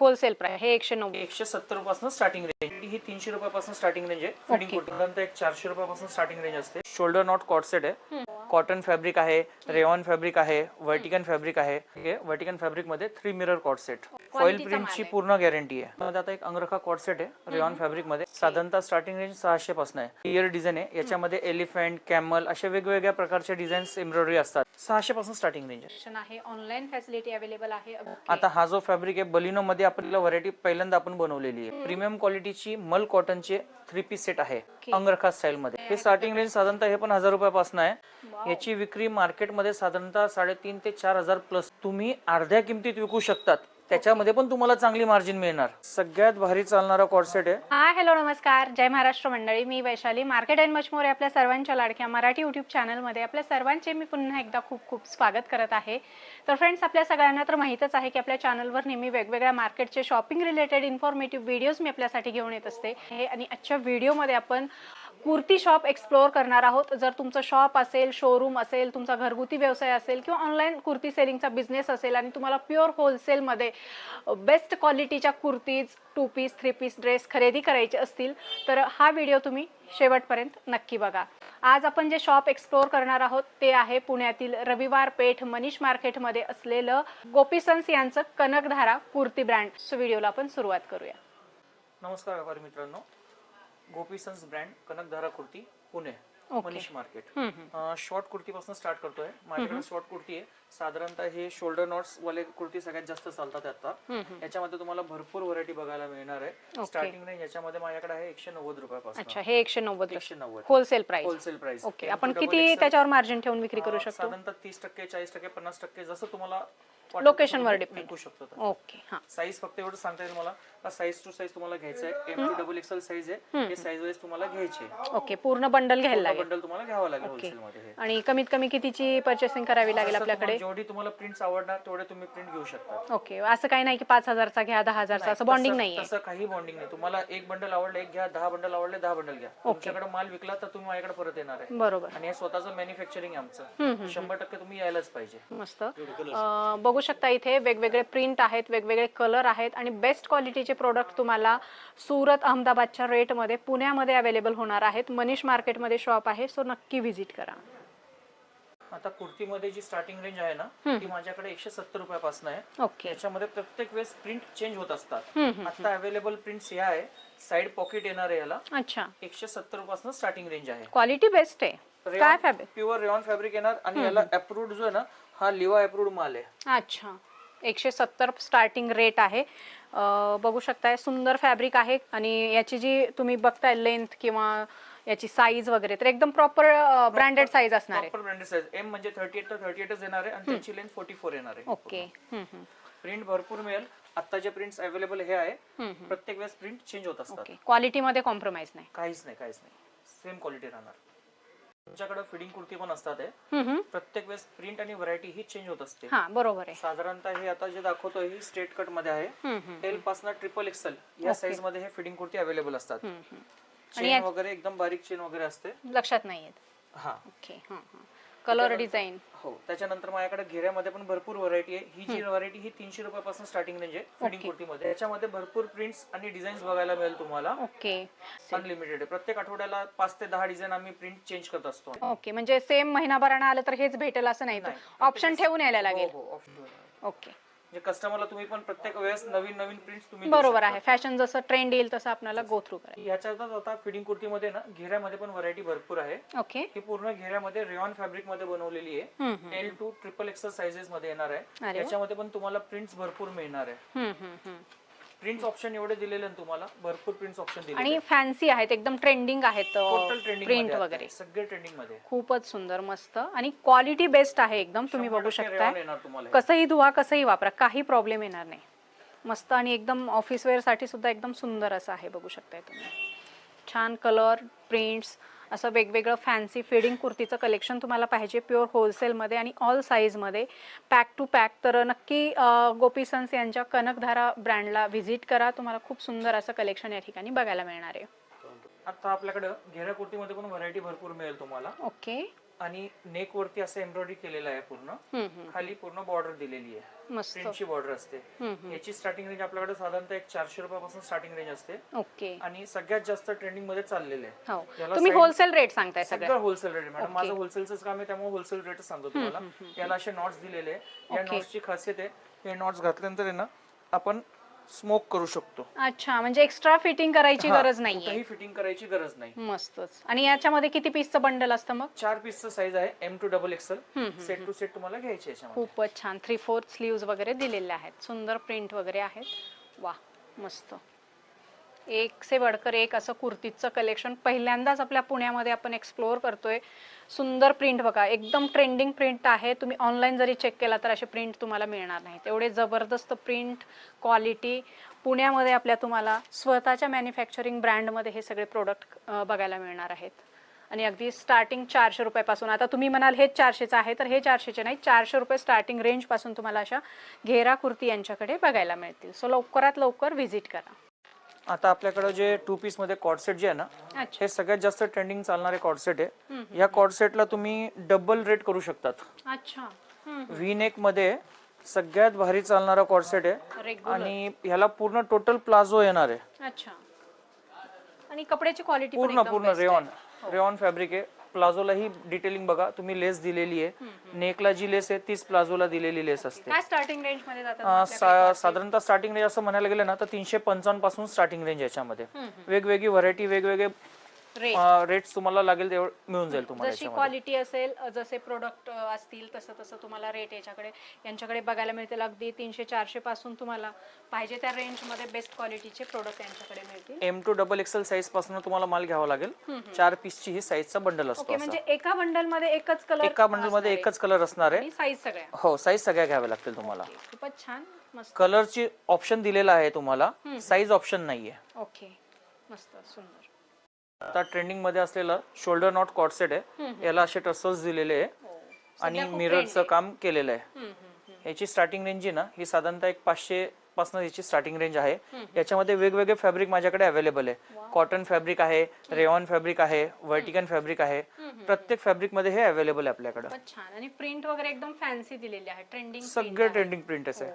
Wholesale price हे एकशे नव्वद एकशे सत्तर रुपयापासून स्टार्टिंग रेंज ही तीनशे रुपयापासून स्टार्टिंग रेंज आहे. Okay. नंतर एक चारशे रुपयापासून स्टार्टिंग रेंज असते. शोल्डर नॉट कॉटसेट आहे. कॉटन फॅब्रिक आहे रेऑन फॅब्रिक आहे वर्टिकन फॅब्रिक आहे. वर्टिकन फॅब्रिकमध्ये थ्री मिरर फॉईल Quality चा प्रिंटची. पूर्ण गॅरंटी आहे. आता एक अंगरखा कॉटसेट आहे रेऑन फॅब्रिकमध्ये. साधारणतः स्टार्टिंग रेंज सहाशे पासून आहे. इयर डिझाईन आहे. याच्यामध्ये एलिफंट कॅमल अशा वेगवेगळ्या प्रकारचे डिझाईन्स एम्ब्रॉयडरी असतात. सहाशे पासून स्टार्टिंग रेंज आहे. ऑनलाईन फॅसिलिटी अवेलेबल आहे. Okay. आता हा जो फॅब्रिक आहे बलिनो मध्ये आपल्याला व्हरायटी पहिल्यांदा आपण बनवलेली आहे. प्रीमियम क्वालिटीची मल कॉटनचे थ्री पीस सेट आहे. अंगरखा स्टाईल मध्ये. हे स्टार्टिंग रेंज साधारणतः हे पण हजार रुपयापासून आहे. याची विक्री मार्केटमध्ये साधारणतः साडेतीन ते चार हजार प्लस तुम्ही अर्ध्या किमतीत विकू शकतात. त्याच्यामध्ये पण तुम्हाला चांगली मार्जिन मिळणार. सगळ्यात भारी चालणारा कॉर्सेट आहे. हाय हॅलो नमस्कार. जय महाराष्ट्र मंडळी. मी Vaishali. Market and much more आपल्या सर्वांच्या लाडक्या मराठी यूट्यूब चॅनलमध्ये आपल्या सर्वांचे मी पुन्हा एकदा खूप खूप स्वागत करत आहे. तर फ्रेंड्स आपल्या सगळ्यांना तर माहीतच आहे की आपल्या चॅनलवर नेहमी वेगवेगळ्या मार्केटचे शॉपिंग रिलेटेड इन्फॉर्मेटिव्ह व्हिडिओज मी आपल्यासाठी घेऊन येत असते. हे आणि आजच्या व्हिडिओमध्ये आपण कुर्ती शॉप एक्सप्लोअर करणार आहोत. जर तुमचं शॉप असेल शोरूम असेल तुमचा घरगुती व्यवसाय असेल किंवा ऑनलाईन कुर्ती सेलिंगचा बिझनेस असेल आणि तुम्हाला प्युअर होलसेलमध्ये बेस्ट क्वालिटीच्या kurtis two piece three piece dress खरेदी करायचे असतील तर हा व्हिडिओ तुम्ही शेवटपर्यंत नक्की बघा. आज आपण जे शॉप एक्सप्लोअर करणार आहोत ते आहे पुण्यातील रविवार पेठ मनीष मार्केटमध्ये असलेलं गोपीसन्स यांचं कनकधारा कुर्ती ब्रँड सो व्हिडिओला आपण सुरुवात करूया. नमस्कार व्यापारी मित्रांनो. Gopisons brand Kanakdhara kurti Pune. Manish market. Short कुर्तीपासून start करतोय. माझ्याकडे शॉर्ट कुर्ती आहे. साधारणतः हे शोल्डर नॉट्स वाले कुर्ती सगळ्यात जास्त चालतात आता. याच्यामध्ये तुम्हाला भरपूर व्हरायटी बघायला मिळणार आहे. स्टार्टिंग याच्यामध्ये माझ्याकडे आहे एकशे नव्वद रुपयापासून. अच्छा हे एकशे नव्वद. एकशे नव्वद. Wholesale price wholesale price okay आपण किती त्याच्यावर मार्जिन ठेवून विक्री करू शकतो? साधारणतः तीस टक्के चाळीस टक्के पन्नास टक्के जसं तुम्हाला Location तसं वर depend. विकू शकतो ओके हा. साईज फक्त एवढं सांगता येईल मला. साईज टू साईज तुम्हाला घ्यायचं आहे. M to double XL size आहे. हे साईज वाईज तुम्हाला घ्यायचे ओके पूर्ण बंडल घ्यायला लागेल. बंडल तुम्हाला घ्यावं लागेल होलसेल मध्ये हे. आणि कमीत कमी कितीची पर्चेसिंग करावी लागेल आपल्याकडे? तुम्हाला जेवढी तुम्हाला प्रिंट्स आवडणार तेवढे तुम्ही प्रिंट घेऊ शकता. ओके असं काही नाही की पाच हजारचा घ्या दहा हजारचा असं बॉन्डिंग नाहीये. तसं काही बॉन्डिंग नाही. तुम्हाला एक बंडल आवडलं एक घ्या दहा बंडल आवडले दहा बंडल घ्या. तुमच्याकडे माल विकला तर तुम्ही माझ्याकडे परत येणार आहे. बरोबर. आणि हे स्वतःचं मॅन्युफॅक्चरिंग आमचं. शंभर टक्के तुम्ही यायलाच पाहिजे. मस्त. अं, बघू शकता इथे वेगवेगळे प्रिंट आहेत वेगवेगळे कलर आहेत आणि बेस्ट क्वालिटीचे प्रोडक्ट तुम्हाला सुरत अहमदाबादच्या रेटमध्ये पुण्यामध्ये अवेलेबल होणार आहेत. मनीष मार्केटमध्ये शॉप आहे सो नक्की व्हिजिट करा. आता कुर्तीमध्ये जी स्टार्टिंग रेंज आहे ना ती माझ्याकडे एकशे सत्तर रुपयापासून आहे. ओके. याच्यामध्ये प्रत्येक वेळेस प्रिंट चेंज होत असतात. आता अवेलेबल प्रिंट्स या आहे साइड पॉकेट येणार आहे याला. अच्छा. एकशे सत्तरपासून स्टार्टिंग रेंज आहे. क्वालिटी बेस्ट आहे. काय फॅब्रिक प्युअर रेऑन फॅब्रिक येणार आणि याला अप्रूव्ड जो आहे ना हा लिवा अप्रूव्ड माल आहे. अच्छा. एकशे सत्तर स्टार्टिंग रेट आहे. अं, बघू शकताय सुंदर फॅब्रिक आहे आणि याची जी तुम्ही बघताय लेंथ किंवा याची साईज वगैरे तर एकदम प्रॉपर ब्रँडेड साईज असणार आहे. प्रॉपर ब्रँडेड साईज एम म्हणजे थर्टी एट तर थर्टी एटच येणार आहे आणि त्याची लेंथ फोर्टी फोर येणार आहे. ओके हम्म, हम्म. प्रिंट भरपूर मिळेल. आता जे प्रिंट्स अवेलेबल हे आहे प्रत्येक वेळेस प्रिंट चेंज होत असतात. ओके क्वालिटीमध्ये कॉम्प्रोमाइज नाही. काहीच नाही काहीच नाही. सेम क्वालिटी राहणार. तुमच्याकडे फिडिंग कुर्ती पण असतात आहे. प्रत्येक वेळेस प्रिंट आणि व्हरायटी ही चेंज होत असते. हा बरोबर आहे. साधारणतः हे आता जे दाखवतोय ही स्ट्रेट कटमध्ये आहे. एलपासून ट्रिपल एक्सेल या साईजमध्ये हे फिडिंग कुर्ती अवेलेबल असतात. चेन वगैरे एकदम बारीक चेन वगैरे असते. लक्षात नाही येत हा ओके कलर डिझाईन हो त्याच्यानंतर माझ्याकडे घेऱ्यामध्ये पण भरपूर व्हरायटी आहे. ही जी व्हरायटी ही तीनशे रुपयापासून स्टार्टिंग रेंज आहे फिडिंग कुर्तीमध्ये. याच्यामध्ये भरपूर प्रिंट्स आणि डिझाईन्स बघायला मिळेल तुम्हाला. ओके अनलिमिटेड आहे. प्रत्येक आठवड्याला पाच ते दहा डिझाईन आम्ही प्रिंट चेंज करत असतो. ओके म्हणजे सेम महिनाभरानं आलं तर हेच भेटेल असं नाही. ऑप्शन ठेवून यायला लागेल. हो, हो, option आहे. ओके म्हणजे कस्टमरला तुम्ही पण प्रत्येक वेळेस नवीन नवीन प्रिंट्स तुम्ही देऊ बरोबर आहे. फॅशन जसं ट्रेंड येईल तसं आपल्याला गो थ्रू करायचं. याच्यातच आता फिडिंग कुर्तीमध्ये ना घेऱ्यामध्ये पण व्हरायटी भरपूर आहे. ओके ही पूर्ण घेऱ्यामध्ये रेऑन फॅब्रिकमध्ये बनवलेली आहे. हम्म, हम्म. L to triple XL sizes मध्ये येणार आहे. वा. याच्यामध्ये पण तुम्हाला प्रिंट्स भरपूर मिळणार आहे. हम्म, हम्म, हम्म. प्रिंट्स ऑप्शन एवढे दिलेले ना तुम्हाला? भरपूर प्रिंट्स ऑप्शन दिले आणि फॅन्सी आहेत एकदम ट्रेंडिंग आहेत टोटल ट्रेंडिंग प्रिंट वगैरे. सगळे ट्रेंडिंगमध्ये खूपच सुंदर मस्त. आणि क्वालिटी बेस्ट आहे एकदम तुम्ही बघू हे. कसंही धुवा कसंही वापरा काही प्रॉब्लेम येणार नाही. मस्त आणि एकदम ऑफिस वेअरसाठी सुद्धा एकदम सुंदर असं आहे बघू शकताय तुम्ही. छान कलर प्रिंट्स असं वेगवेगळं फॅन्सी फिडिंग कुर्तीचं कलेक्शन तुम्हाला पाहिजे प्युअर होलसेलमध्ये आणि ऑल साईजमध्ये पॅक टू पॅक तर नक्की गोपी सन्स यांच्या कनकधारा ब्रँडला व्हिजिट करा. तुम्हाला खूप सुंदर असं कलेक्शन या ठिकाणी बघायला मिळणार आहे. आता आपल्याकडे घेऱ्या कुर्तीमध्ये पण व्हरायटी भरपूर मिळेल तुम्हाला. ओके आणि नेक वरती असं एम्ब्रॉयडरी केलेलं आहे पूर्ण. खाली पूर्ण बॉर्डर दिलेली आहे. प्रिंटची बॉर्डर असते. याची स्टार्टिंग रेंज आपल्याकडे साधारणतः एक चारशे रुपयापासून स्टार्टिंग रेंज असते. ओके. आणि सगळ्यात जास्त ट्रेंडिंगमध्ये चाललेले आहे. हो. तुम्ही होलसेल रेट सांगताय सगळं. सगळं होलसेल रेट मॅडम माझं होलसेलचं काम आहे त्यामुळे होलसेल रेट सांगतो तुम्हाला. याला असे नॉट्स दिलेले आहे. या नॉट्सची खासियत आहे हे नॉट्स घातल्यानंतर आहे ना आपण स्मोक करू शकतो. अच्छा म्हणजे एक्स्ट्रा फिटिंग करायची हा, गरज नाहीये. कुठेही फिटिंग करायची गरज नाही. मस्तच. आणि याच्यामध्ये किती पीसचं बंडल असतं मग? चार पीसचं साईज आहे एम टू डबल एक्सेल हम्म, सेट टू सेट तुम्हाला घ्यायचे याच्यामध्ये. खूपच छान. थ्री फोर्थ स्लीव्ज वगैरे दिलेले आहेत. सुंदर प्रिंट वगैरे आहेत. वा मस्त. एक से बडकर एक असं कुर्तीचं कलेक्शन पहिल्यांदाच आपल्या पुण्यामध्ये आपण एक्सप्लोअर करतोय. सुंदर प्रिंट बघा एकदम ट्रेंडिंग प्रिंट आहे. तुम्ही ऑनलाईन जरी चेक केला तर असे प्रिंट तुम्हाला मिळणार नाहीत. एवढे जबरदस्त प्रिंट क्वालिटी पुण्यामध्ये आपल्या तुम्हाला स्वतःच्या मॅन्युफॅक्चरिंग ब्रँडमध्ये हे सगळे प्रोडक्ट बघायला मिळणार आहेत. आणि अगदी स्टार्टिंग चारशे रुपयापासून आता तुम्ही म्हणाल हेच चारशेचं आहे तर हे चारशेचे नाही चारशे रुपये स्टार्टिंग रेंजपासून तुम्हाला अशा घेरा कुर्ती यांच्याकडे बघायला मिळतील. सो लवकरात लवकर व्हिजिट करा. आता आपल्याकडे जे टू पीसमध्ये कॉर्डसेट जे आहे ना अच्छा. हे सगळ्यात जास्त ट्रेंडिंग चालणारे कॉर्डसेट आहे. या कॉर्डसेटला तुम्ही डबल रेट करू शकतात. अच्छा. हम्म. व्ही नेकमध्ये सगळ्यात भारी चालणारा कॉर्डसेट आहे. रेग्युलर आणि ह्याला पूर्ण टोटल प्लाझो येणार आहे. अच्छा. आणि कपड्याची क्वालिटी पूर्ण पूर्ण रेऑन रेऑन फॅब्रिक आहे. प्लाझोलाही डिटेलिंग बघा तुम्ही लेस दिलेली आहे. नेकला जी लेस आहे तीच प्लाझोला दिलेली लेस असते. काय स्टार्टिंग रेंजमध्ये जातात अं, सा- साधारणतः स्टार्टिंग रेंज असं म्हणायला गेलं ना तर तीनशे पंचावन्नपासून स्टार्टिंग रेंज याच्यामध्ये. वेगवेगळी व्हरायटी वेगवेगळे रेट रेट्स तुम्हाला लागेल तेवढं मिळून जाईल तुम्हाला जशी याच्यामध्ये. क्वालिटी असेल अ, जसे प्रोडक्ट असतील तसं तसं तुम्हाला रेट याच्याकडे यांच्याकडे बघायला मिळतील. अगदी तीनशे चारशे पासून तुम्हाला पाहिजे त्या रेंजमध्ये बेस्ट क्वालिटीचे प्रोडक्ट यांच्याकडे मिळतील. एम टू डबल एक्सेल साईजपासून तुम्हाला माल घ्यावा लागेल. चार पीसची ही साईजचा बंडल असतो ओके असा. म्हणजे एका बंडलमध्ये एकच कलर एका बंडलमध्ये एकच कलर असणार आहे. साईज सगळ्या. हो साईज सगळ्या घ्याव्या लागतील तुम्हाला. खूपच छान. मस्त. कलरची ऑप्शन दिलेला आहे तुम्हाला. साईज ऑप्शन नाहीये. ओके मस्त सुंदर. आता ट्रेंडिंगमध्ये असलेलं शोल्डर नॉट कॉर्डसेट आहे याला असे टसल्स दिलेले आहे हो. आणि मिररचं काम केलेलं आहे. याची स्टार्टिंग रेंज जी ना ही साधारणतः एक पाचशे पासून याची स्टार्टिंग रेंज आहे. याच्यामध्ये वेगवेगळे फॅब्रिक माझ्याकडे अवेलेबल आहे. कॉटन फॅब्रिक आहे रेऑन फॅब्रिक आहे वर्टिकन फॅब्रिक आहे. प्रत्येक फॅब्रिकमध्ये हे अवेलेबल आहे आपल्याकडे. खूपच छान. आणि प्रिंट वगैरे एकदम फॅन्सी दिलेली आहे. ट्रेंडिंग सगळे ट्रेंडिंग प्रिंटच आहे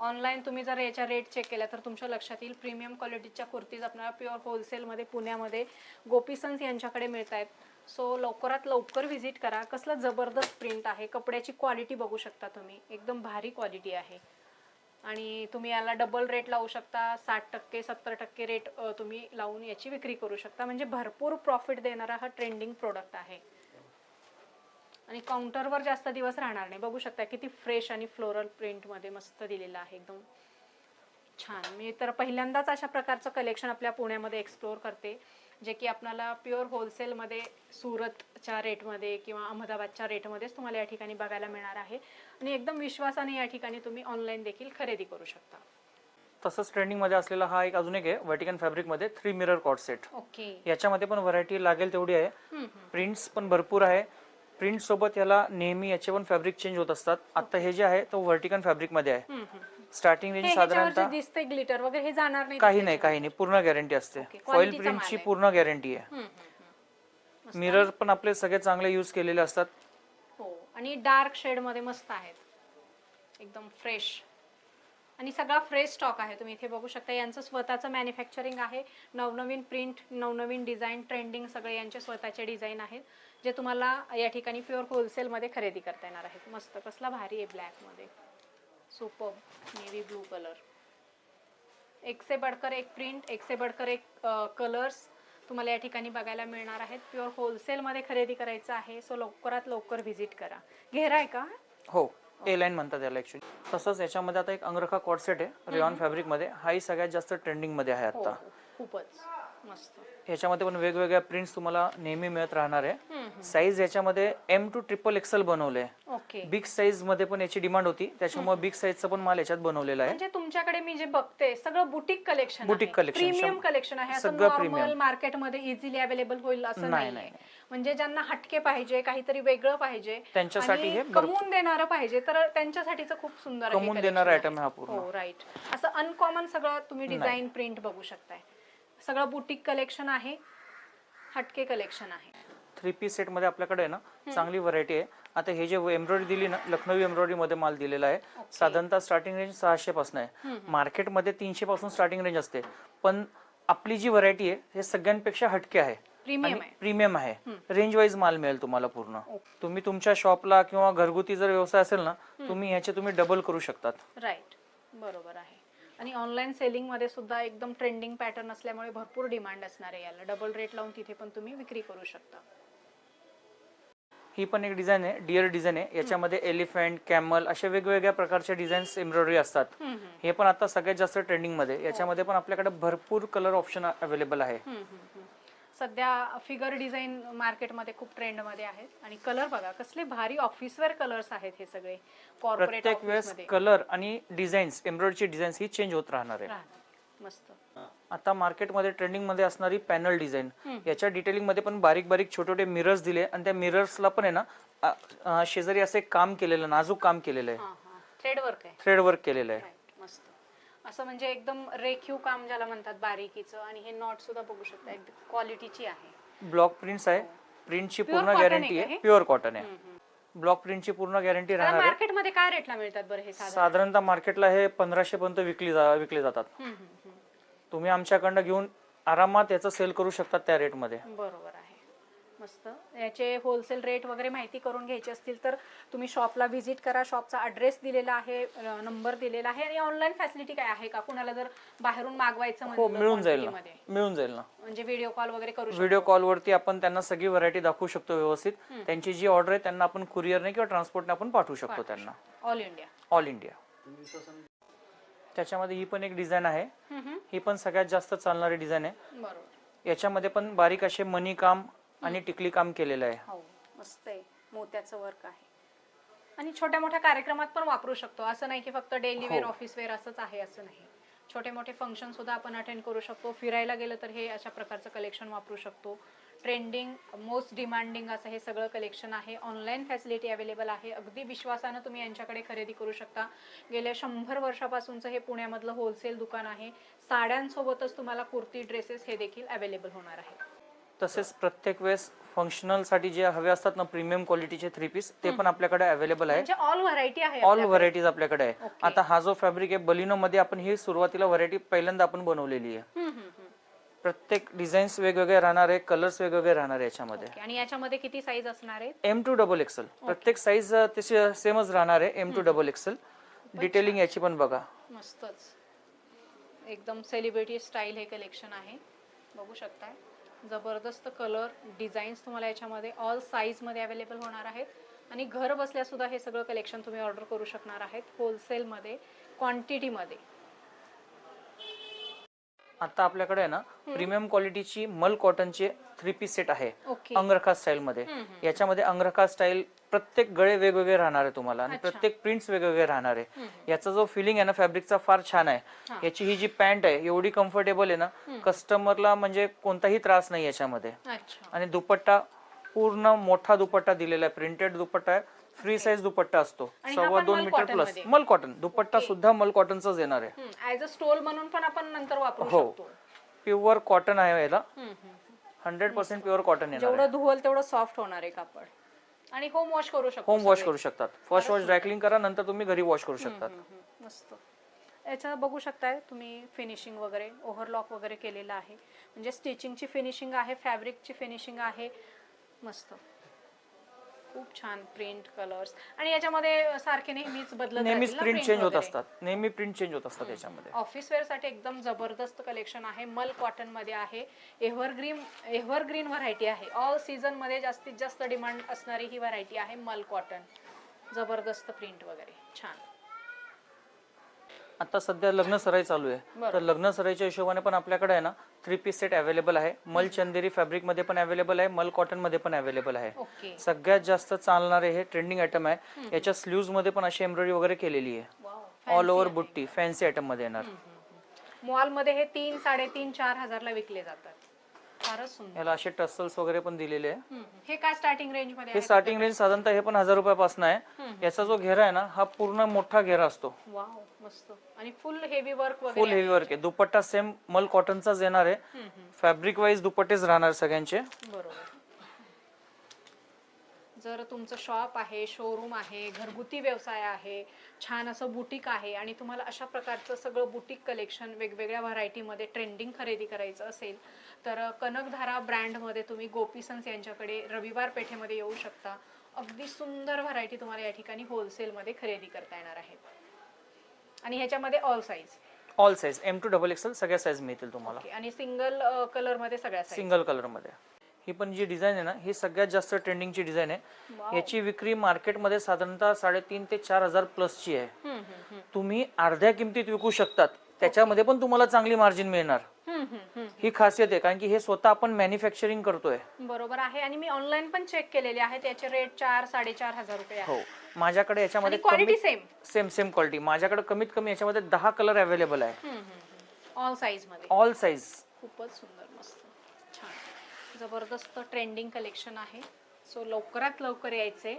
ऑनलाईन तुम्ही जर याच्या रेट चेक केला तर तुमच्या लक्षात येईल. प्रीमियम क्वालिटीच्या कुर्तीज आपल्याला प्युअर होलसेलमध्ये पुण्यामध्ये गोपीसन्स यांच्याकडे मिळत आहेत सो लवकरात लवकर व्हिजिट करा. कसलं जबरदस्त प्रिंट आहे. कपड्याची क्वालिटी बघू शकता तुम्ही. एकदम भारी क्वालिटी आहे. आणि तुम्ही याला डबल रेट लावू शकता. साठ टक्के सत्तर टक्के रेट तुम्ही लावून याची विक्री करू शकता. म्हणजे भरपूर प्रॉफिट देणारा हा ट्रेंडिंग प्रोडक्ट आहे. आणि काउंटरवर जास्त दिवस राहणार नाही. बघू शकता किती फ्रेश आणि फ्लोरल प्रिंटमध्ये मस्त दिलेलं आहे एकदम. छान. मी तर पहिल्यांदाच अशा प्रकारचं कलेक्शन आपल्या पुण्यामध्ये एक्सप्लोअर करते जे की आपल्याला प्युअर होलसेलमध्ये सुरतच्या रेटमध्ये किंवा अहमदाबादच्या रेटमध्येच तुम्हाला या ठिकाणी बघायला मिळणार आहे. आणि एकदम विश्वासाने या ठिकाणी तुम्ही ऑनलाईन देखील खरेदी करू शकता. तसंच ट्रेंडिंगमध्ये असलेला हा एक अजून एक आहे वर्टिकन फॅब्रिकमध्ये three mirror cord set okay याच्यामध्ये पण व्हरायटी लागेल तेवढी आहे. प्रिंट्स पण भरपूर आहे. प्रिंट सोबत याला नेहमी याचे पण फॅब्रिक चेंज होत असतात. आता हे जे आहे तो वर्टिकन फॅब्रिकमध्ये आहे. स्टार्टिंग रेंज साधारणतः दिसते ग्लिटर वगैरे हे जाणार नाही काही नाही काही नाही. पूर्ण गॅरंटी असते. फॉईल प्रिंटची. पूर्ण गॅरंटी आहे. मिरर पण आपले सगळे चांगले यूज केलेले असतात. हो आणि डार्क शेडमध्ये मस्त आहेत. एकदम फ्रेश आणि सगळा फ्रेश स्टॉक आहे. तुम्ही इथे बघू शकता यांचं स्वतःचं मॅन्युफॅक्चरिंग आहे. नवनवीन प्रिंट नवनवीन डिझाईन ट्रेंडिंग सगळे यांचे स्वतःचे डिझाईन आहेत. जे तुम्हाला या ठिकाणी प्युअर होलसेलमध्ये खरेदी करता येणार आहेत. मस्त कसला भारी आहे ब्लॅकमध्ये. सुपर नेव्ही ब्लू कलर एक से बडकर एक प्रिंट एक से बडकर एक कलर्स तुम्हाला या ठिकाणी बघायला मिळणार आहेत. प्युअर होलसेलमध्ये खरेदी करायचं आहे सो लवकरात लवकर व्हिजिट करा. घेरा आहे का? हो ए लाईन म्हणतात याला ऍक्च्युली तसंच याच्यामध्ये आता एक अंगरखा कॉर्डसेट आहे रेऑन फॅब्रिकमध्ये. हाही सगळ्यात जास्त ट्रेंडिंगमध्ये आहे हो आता. हो, खूपच. मस्त. याच्यामध्ये पण वेगवेगळ्या प्रिंट्स तुम्हाला नेहमी मिळत राहणार आहे. साईज याच्यामध्ये एम टू ट्रिपल एक्सेल बनवले ओके बिग साईजमध्ये पण याची डिमांड होती. त्याच्यामुळे बिग साईजचा पण माल याच्यात बनवलेला आहे. म्हणजे तुमच्याकडे मी जे बघते सगळं boutique collection Boutique collection, premium collection आहे. सगळं premium. मार्केटमध्ये इझिली अवेलेबल होईल असं नाही, म्हणजे ज्यांना हटके पाहिजे काहीतरी वेगळं पाहिजे त्यांच्यासाठी हे कमवून देणारं पाहिजे तर त्यांच्यासाठीच खूप सुंदर कमवून देणारा. आयटम हा पूर्ण. हो राईट असं अनकॉमन सगळं तुम्ही डिझाईन प्रिंट बघू शकताय. सगळं बुटीक कलेक्शन आहे. हटके कलेक्शन आहे. थ्री पीस सेटमध्ये आपल्याकडे आहे ना चांगली व्हरायटी आहे. आता हे जे एम्ब्रॉयडरी दिली ना लखनवी एम्ब्रॉयडरी मध्ये माल दिलेला आहे. साधारणतः स्टार्टिंग रेंज सहाशे पासून आहे. मार्केटमध्ये तीनशे पासून स्टार्टिंग रेंज असते. पण आपली जी व्हरायटी आहे हे सगळ्यांपेक्षा हटके आहे. प्रीमियम आहे. प्रीमियम आहे. रेंज वाईज माल मिळेल तुम्हाला पूर्ण. तुम्ही तुमच्या शॉपला किंवा घरगुती जर व्यवसाय असेल ना तुम्ही ह्याचे तुम्ही डबल करू शकतात. राईट बरोबर आहे. आणि ऑनलाईन सेलिंगमध्ये सुद्धा एकदम ट्रेंडिंग पॅटर्न असल्यामुळे भरपूर डिमांड असणार आहे याला. डबल रेट लावून तिथे पण तुम्ही विक्री करू शकता. ही पण एक डिझाईन आहे डिअर डिझाईन आहे. याच्यामध्ये एलिफंट कॅमल अशा वेगवेगळ्या प्रकारच्या डिझाईन्स एम्ब्रॉयडरी असतात. हे पण आता सगळ्यात जास्त ट्रेंडिंगमध्ये. याच्यामध्ये पण आपल्याकडे भरपूर कलर ऑप्शन अवेलेबल आहे. सध्या फिगर डिझाईन मार्केटमध्ये खूप ट्रेंडमध्ये आहेत. आणि कलर बघा कसले भारी ऑफिसवेअर कलर्स आहेत हे सगळे कॉर्पोरेट प्रत्येक वेळेस कलर आणि डिझाईन्स एम्ब्रॉयडरीची डिझाईन्स ही चेंज होत राहणार आहे. राहणार. मस्त. आता मार्केटमध्ये ट्रेंडिंगमध्ये असणारी पॅनल डिझाईन हम्म. याच्या डिटेलिंगमध्ये पण बारीक बारीक छोटे छोटे मिरर्स दिले आणि त्या मिरर्सला पण आहे ना अ, अ, शेजारी असं काम केलेलं नाजूक काम केलेलं आहे. हा हा. थ्रेड वर्क आहे. थ्रेड वर्क केलेलं आहे. Right, असं म्हणजे एकदम रेखीव काम ज्याला म्हणतात बारीकीचं आणि हे नॉट सुद्धा बघू शकता एकदम क्वालिटीची आहे. ब्लॉक प्रिंट्स आहे. प्रिंटची Pure पूर्ण cotton आहे गॅरंटी का आहे हे? प्युअर कॉटन आहे. ब्लॉक प्रिंटची पूर्ण गॅरंटी राहणार आहे. मार्केटमध्ये काय रेटला मिळतात बरं हे साधारण? साधारणतः मार्केटला हे पंधराशे पर्यंत विकली जा विकले जातात. हम्म, हम्म, हम्म. तुम्ही आमच्याकडनं घेऊन आरामात याचं सेल करू शकतात त्या रेटमध्ये बरोबर. मस्त. याचे होलसेल रेट वगैरे माहिती करून घ्यायची असतील तर तुम्ही शॉपला व्हिजिट करा. शॉपचा ॲड्रेस दिलेला आहे नंबर दिलेला आहे आणि ऑनलाईन फॅसिलिटी काय आहे का? कुणाला जर बाहेरून मागवायचं हो मिळून जाईल ना. मिळून जाईल ना. म्हणजे व्हिडिओ कॉल वगैरे करू व्हिडिओ कॉलवरती आपण त्यांना सगळी व्हरायटी दाखवू शकतो व्यवस्थित. त्यांची जी ऑर्डर आहे त्यांना आपण कुरिअरने किंवा ट्रान्सपोर्टने आपण पाठवू शकतो त्यांना. ऑल इंडिया ऑल इंडिया त्याच्यामध्ये ही पण एक डिझाईन आहे. ही पण सगळ्यात जास्त चालणारी डिझाईन आहे. बरोबर. याच्यामध्ये पण बारीक असे मनी काम आणि टिकली काम केलेलं आहे. हो मस्त आहे. मोत्याचं वर्क आहे. आणि छोट्या मोठ्या कार्यक्रमात पण वापरू शकतो. असं नाही की फक्त डेली वेअर हो. ऑफिस वेअर असंच आहे असं नाही. छोटे मोठे फंक्शन सुद्धा आपण अटेंड करू शकतो. फिरायला गेलं तर हे अशा प्रकारचं कलेक्शन वापरू शकतो. ट्रेंडिंग मोस्ट डिमांडिंग असं हे सगळं कलेक्शन आहे. ऑनलाईन फॅसिलिटी अवेलेबल आहे. अगदी विश्वासानं तुम्ही यांच्याकडे खरेदी करू शकता. गेल्या शंभर वर्षापासूनचं हे पुण्यामधलं होलसेल दुकान आहे. साड्यांसोबतच तुम्हाला कुर्ती ड्रेसेस हे देखील अवेलेबल होणार आहे. तसेच प्रत्येक वेळेस फंक्शनलसाठी जे हवे असतात ना प्रिमियम क्वालिटीचे थ्री पीस ते पण आपल्याकडे अवेलेबल आहे. म्हणजे ऑल व्हरायटी आहे ऑल आपल्याकडे. व्हरायटीज आपल्याकडे आहे. Okay. आता हा जो फॅब्रिक आहे बलिनो मध्ये आपण ही सुरुवातीला व्हरायटी पहिल्यांदा आपण बनवलेली आहे. हम्म, हम्म, हम्म. प्रत्येक डिझाईन्स वेगवेगळे राहणार आहे कलर्स वेगवेगळे राहणार आहे याच्यामध्ये. आणि याच्यामध्ये किती साईज असणार आहे एम टू डबल एक्सेल प्रत्येक साईज तशी सेमच राहणार आहे M to double XL detailing याची पण बघा. मस्तच. एकदम सेलिब्रिटी स्टाईल हे कलेक्शन आहे. बघू शकताय. जबरदस्त कलर डिझाईन्स तुम्हाला याच्यामध्ये ऑल साईजमध्ये अवेलेबल होणार आहेत. आणि घर बसल्यासुद्धा हे सगळं कलेक्शन तुम्ही ऑर्डर करू शकणार आहेत होलसेलमध्ये क्वांटिटीमध्ये आता आपल्याकडे आहे ना प्रीमियम क्वालिटीची मल कॉटनचे थ्री पीस सेट आहे ओके. अंगरखा स्टाईल मध्ये. याच्यामध्ये अंगरखा स्टाईल प्रत्येक गळे वेगवेगळे राहणार आहे तुम्हाला आणि. प्रत्येक प्रिंट्स वेगवेगळे राहणार आहे. याचा जो फिलिंग आहे ना फॅब्रिकचा फार छान आहे. हा. याची ही जी पॅन्ट आहे एवढी कम्फर्टेबल आहे ना कस्टमरला म्हणजे कोणताही त्रास नाही याच्यामध्ये. आणि दुपट्टा पूर्ण मोठा दुपट्टा दिलेला आहे प्रिंटेड दुपट्टा आहे. फ्री साईज दुपट्टा असतो. आणि हा सव्वा पण दोन मल मीटर प्लस? मल कॉटन दुपट्टा सुद्धा मल कॉटनचाच येणार आहे. ऍज अ स्टोल म्हणून पण आपण नंतर वापरू हो. शकतो. प्युअर कॉटन आहे याला. हम्म, हम्म. हंड्रेड पर्सेंट प्युअर कॉटन येणार जेवढं धुवल तेवढं सॉफ्ट होणार आहे कापड. आणि होम वॉश करू शकतो होम वॉश सगळे. करू शकतात. फर्स्ट वॉश ड्रायक्लिंग करा नंतर तुम्ही घरी वॉश करू शकतात. हम्म, हम्म, मस्त. याच्यात बघू शकताय तुम्ही फिनिशिंग वगैरे ओव्हरलॉक वगैरे केलेलं आहे. म्हणजे स्टिचिंगची फिनिशिंग आहे फॅब्रिकची फिनिशिंग आहे. मस्त. खूप छान प्रिंट कलर्स आणि याच्यामध्ये सारखे नेहमीच बदलत नेहमीच राहतील ना प्रिंट चेंज होत वगैरे. असतात. नेहमी प्रिंट चेंज होत असतात याच्यामध्ये. ऑफिस वेअरसाठी एकदम जबरदस्त कलेक्शन आहे. मल कॉटनमध्ये आहे. एव्हरग्रीन एव्हरग्रीन व्हरायटी आहे. ऑल सीझनमध्ये जास्तीत जास्त डिमांड असणारी ही व्हरायटी आहे मल कॉटन जबरदस्त प्रिंट वगैरे. छान. आता सध्या लग्न सराई चालू आहे. तर लग्न सराईच्या हिशोबाने पण आपल्याकडे आहे ना थ्री पीस सेट अवेलेबल आहे. मल चंदेरी फॅब्रिकमध्ये पण अवेलेबल आहे मल कॉटनमध्ये पण अवेलेबल आहे. सगळ्यात जास्त चालणारे हे ट्रेंडिंग आयटम आहे. याच्या स्लीव्जमध्ये पण अशी एम्ब्रॉयडरी वगैरे केलेली आहे. ऑल ओव्हर बुट्टी फॅन्सी आयटममध्ये येणार. मॉलमध्ये हे तीन साडेतीन चार हजारला विकले जातात. फारच सुंदर. याला असे टसल्स वगैरे पण दिलेले आहे. हम्म. हे काय स्टार्टिंग रेंजमध्ये हे स्टार्टिंग रेंज साधारणतः हे पण हजार रुपयापासून आहे. याचा जो घेरा आहे ना हा पूर्ण मोठा घेरा असतो. वाव मस्त. आणि फुल हेवी वर्क फुल वगैरे हेवी वर्क आहे. दुपट्टा सेम मल कॉटनचाच येणार आहे. हम्म, हम्म. फॅब्रिक वाईज दुपट्टेच राहणार सगळ्यांचे. बरोबर. जर तुमचं शॉप आहे शोरूम आहे घरगुती व्यवसाय आहे छान असं बुटीक आहे आणि तुम्हाला अशा प्रकारचं सगळं बुटीक कलेक्शन वेगवेगळ्या व्हरायटीमध्ये ट्रेंडिंग खरेदी करायचं असेल तर कनकधारा ब्रँडमध्ये तुम्ही गोपी सन्स यांच्याकडे रविवार पेठेमध्ये येऊ शकता. अगदी सुंदर व्हरायटी तुम्हाला या ठिकाणी होलसेलमध्ये खरेदी करता येणार आहे. आणि ह्याच्यामध्ये all size all size M to double XL सगळ्या साईज मिळतील तुम्हाला. आणि सिंगल कलरमध्ये सगळ्या साईज सिंगल कलरमध्ये ही पण जी डिझाईन आहे ना ही सगळ्यात जास्त ट्रेंडिंगची डिझाईन आहे. याची विक्री मार्केटमध्ये साधारणतः साडेतीन ते चार हजार प्लसची आहे. तुम्ही अर्ध्या किमतीत विकू शकतात. त्याच्यामध्ये पण तुम्हाला चांगली मार्जिन मिळणार. ही खासियत आहे कारण की हे स्वतः आपण मॅन्युफॅक्चरिंग करतोय. बरोबर आहे. आणि मी ऑनलाईन पण चेक केलेले आहेत. याचे रेट चार साडेचार हजार रुपये आहे हो. माझ्याकडे याच्यामध्ये quality same same same quality माझ्याकडे कमीत कमी याच्यामध्ये दहा कलर अवेलेबल आहे. ऑल साईजमध्ये. ऑल साईज खूपच सुंदर मस्त. छान. जबरदस्त ट्रेंडिंग कलेक्शन आहे. सो लवकरात लवकर यायचे.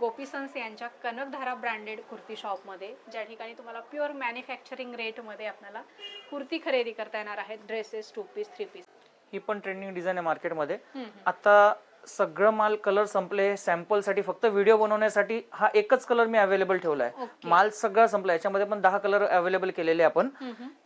गोपी सन्स यांच्या कनकधारा ब्रँडेड कुर्ती शॉपमध्ये ज्या ठिकाणी तुम्हाला प्युअर मॅन्युफॅक्चरिंग रेटमध्ये आपल्याला कुर्ती खरेदी करता येणार आहेत. Dresses two piece three piece ही पण ट्रेंडिंग डिझाईन आहे मार्केटमध्ये आता सगळं माल कलर संपले सॅम्पलसाठी फक्त व्हिडिओ बनवण्यासाठी हा एकच कलर मी अवेलेबल ठेवलाय Okay. माल सगळा संपला याच्यामध्ये पण दहा कलर अवेलेबल केलेले आपण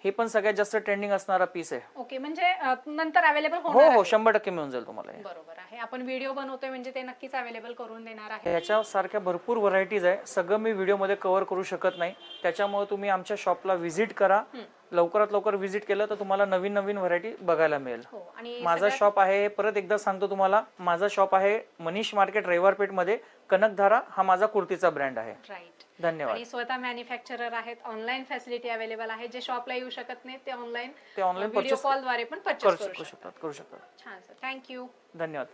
हे पण सगळ्यात जास्त ट्रेंडिंग असणारा पीस आहे ओके म्हणजे नंतर अवेलेबल हो हो आहे. शंभर टक्के मिळून जाईल तुम्हाला हे. बरोबर आहे. आपण व्हिडिओ बनवतोय म्हणजे ते नक्कीच अवेलेबल करून देणार आहे. ह्याच्या सारख्या भरपूर व्हरायटीज आहे. सगळं मी व्हिडिओमध्ये कव्हर करू शकत नाही. त्याच्यामुळे तुम्ही आमच्या शॉपला व्हिजिट करा. लवकरात लवकर व्हिजिट केलं तर तुम्हाला नवीन नवीन व्हरायटी बघायला मिळेल. हो आणि माझा शॉप आहे परत एकदा सांगतो तुम्हाला माझा शॉप आहे मनीष मार्केट रविवारपेठमध्ये कनकधारा हा माझा कुर्तीचा ब्रँड आहे. राईट धन्यवाद. आणि स्वतः मॅन्युफॅक्चरर आहेत ऑनलाईन फॅसिलिटी अवेलेबल आहे जे शॉपला येऊ शकत नाही ते ऑनलाईन ते ऑनलाईन व्हिडिओ कॉलद्वारे पण करू परचेस करू करू शकतात शकतात करू शकतात. छान सर थँक्यू धन्यवाद.